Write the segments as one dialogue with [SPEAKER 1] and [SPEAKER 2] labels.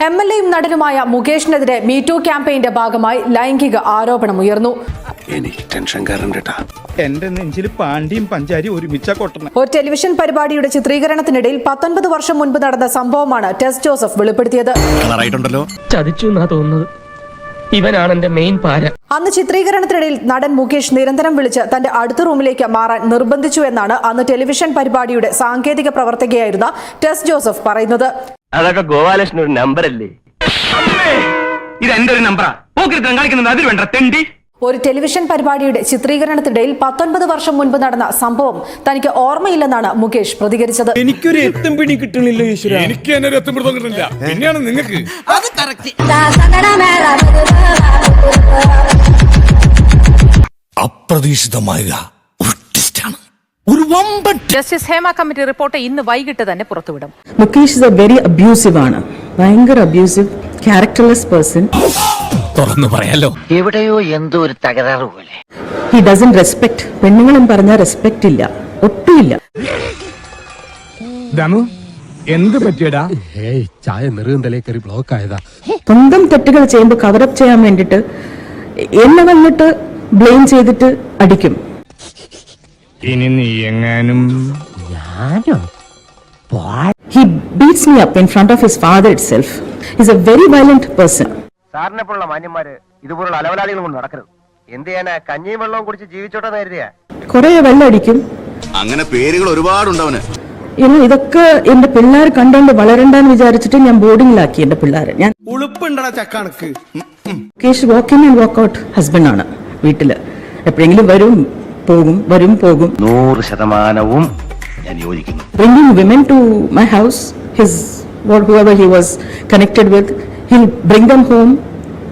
[SPEAKER 1] M L എയും നടനുമായ മുകേഷിനെതിരെ MeToo ക്യാമ്പയിന്റെ ഭാഗമായി ലൈംഗിക ആരോപണമുയർന്നു
[SPEAKER 2] എനിക്ക് ടെൻഷൻ
[SPEAKER 3] എന്റെ നെഞ്ചിൽ പാണ്ടിയും പഞ്ചാരിയും ഒരുമിച്ച കൊട്ടണ.
[SPEAKER 1] ഒരു ടെലിവിഷൻ പരിപാടിയുടെ ചിത്രീകരണത്തിനിടയിൽ പത്തൊൻപത് വർഷം മുൻപ് നടന്ന സംഭവമാണ് ടെസ് ജോസഫ് വെളിപ്പെടുത്തിയത്.
[SPEAKER 4] ചതിച്ചു എന്നാ തോന്നുന്നത്. ഇവനാണ് എന്റെ മെയിൻ പാര.
[SPEAKER 1] അന്ന് ചിത്രീകരണത്തിനിടയിൽ നടൻ മുകേഷ് നിരന്തരം വിളിച്ച് തന്റെ അടുത്ത റൂമിലേക്ക് മാറാൻ നിർബന്ധിച്ചു എന്നാണ് അന്ന് ടെലിവിഷൻ പരിപാടിയുടെ സാങ്കേതിക പ്രവർത്തകയായിരുന്ന ടെസ് ജോസഫ് പറയുന്നത്.
[SPEAKER 4] അതൊക്കെ ഗോപാലകൃഷ്ണൻ ഒരു നമ്പർ അല്ലേ
[SPEAKER 5] ഇത് എന്റെ ഒരു നമ്പറാ? പോക്കിരുത്തം കളിക്കുന്നത് അതിൽ വേണ്ട തെണ്ടി.
[SPEAKER 1] ഒരു ടെലിവിഷൻ പരിപാടിയുടെ ചിത്രീകരണത്തിനിടയിൽ പത്തൊൻപത് വർഷം മുൻപ് നടന്ന സംഭവം തനിക്ക് ഓർമ്മയില്ലെന്നാണ് മുകേഷ് പ്രതികരിച്ചത്.
[SPEAKER 3] എനിക്കൊരു എത്തും പിടി കിട്ടണില്ല ഈശ്വര.
[SPEAKER 2] എനിക്ക് തന്നെ ഒരു എത്തുമ്പോഴത്തും കിട്ടുന്നില്ല പിന്നെയാണ് നിങ്ങൾക്ക് അപ്രതീക്ഷിതമായ ഒരു ടെസ്റ്റാണ് ഒരു വമ്പൻ
[SPEAKER 6] ജസ്റ്റിസ് ഹേമ കമ്മിറ്റി റിപ്പോർട്ട് ഇന്ന് വൈകിട്ട് തന്നെ പുറത്തുവിടും.
[SPEAKER 7] Mukesh is a very abusive ആണ്. ഭയങ്കര അബ്യൂസീവ് ക്യാരക്ടർലെസ് പേഴ്സൺ
[SPEAKER 2] തുറന്നു പറയാലോ.
[SPEAKER 8] എവിടെയോ എന്തോ ഒരു തകരാറ് പോലെ.
[SPEAKER 7] ഹി ഡസൻ റെസ്പെക്ട് പെണ്ണുങ്ങളും പറഞ്ഞാൽ റെസ്പെക്ട് ഇല്ല. ഒട്ടുമില്ല.
[SPEAKER 3] ദമു എന്ത് പറ്റിയടാ?
[SPEAKER 9] ചായ നെറുകന്തലേ കയറി ബ്ലോക്ക് ആയതാ.
[SPEAKER 7] സ്വന്തം തെറ്റുകൾ ചെയ്യുമ്പോൾ കവറപ്പ് ചെയ്യാൻ വേണ്ടിട്ട് എന്നെ വന്നിട്ട് ബ്ലെയിം ചെയ്തിട്ട് അടിക്കും.
[SPEAKER 3] ഇനി നീ എങ്ങാനും
[SPEAKER 7] he beats me up in front of his father itself is a very violent person
[SPEAKER 8] സാറിനെ പോലുള്ള മാന്യന്മാര് ഇതുപോലുള്ള അലവലാളികൾ കൊണ്ട് നടക്കരുത്. എന്ത് ചെയ്യാനാ? കഞ്ഞിയും വെള്ളവും കുടിച്ച് ജീവിച്ചോട്ടെ കരുതിയാ?
[SPEAKER 7] കുറെ വെള്ളം അടിക്കും
[SPEAKER 2] അങ്ങനെ പേരുകൾ ഒരുപാടുണ്ടവന്.
[SPEAKER 7] ഇനി ഇതൊക്കെ എന്റെ പിള്ളേർ കണ്ടുകൊണ്ട് വളരണ്ടെന്ന് വിചാരിച്ചിട്ട് ഞാൻ ബോർഡിംഗിലാക്കി എന്റെ പിള്ളേരെ. ഞാൻ
[SPEAKER 2] ഉളുപ്പുണ്ടടാ ചക്കണക്ക്.
[SPEAKER 7] Mukesh walk in and walk out husband ആണ് വീട്ടിൽ. എപ്പോഴെങ്കിലും വരും പോകും വരും പോകും.
[SPEAKER 8] നൂറ് ശതമാനവും ഞാൻ യോജിക്കുന്നു.
[SPEAKER 7] Bringing women to my house his what whoever he was
[SPEAKER 9] connected with he'll
[SPEAKER 7] bring them home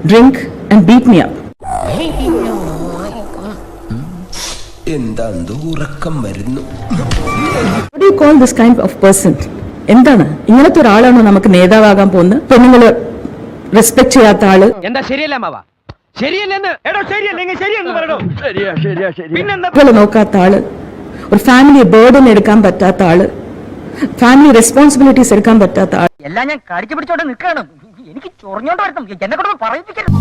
[SPEAKER 7] drink and beat me up എന്താണ്? ഇങ്ങനത്തെ ഒരാളാണോ നമുക്ക് നേതാവാകാൻ പോകുന്നത്? പെണ്ണുങ്ങൾ റെസ്പെക്ട് ചെയ്യാത്ത ആൾ?
[SPEAKER 5] എന്താ ശരിയല്ല മാവാ? ശരിയല്ലെന്ന്. എടോ ശരിയല്ലെങ്കിൽ ശരിയെന്ന് പറയണോ ശരിയാ ശരിയാ ശരി പിന്നെന്താ?
[SPEAKER 7] മക്കളെ നോക്കാത്ത ആൾ ഒരു ഫാമിലി ബേർഡൻ എടുക്കാൻ പറ്റാത്ത ആൾ ഫാമിലി റെസ്പോൺസിബിലിറ്റീസ് എടുക്കാൻ പറ്റാത്ത ആൾ.
[SPEAKER 8] എല്ലാം ഞാൻ കടിച്ചു പിടിച്ചോണ്ട് നിൽക്കണം എനിക്ക് ചൊറിഞ്ഞോണ്ട് വരണം എന്നെ കൊണ്ട് പറയിപ്പിക്കരുത്.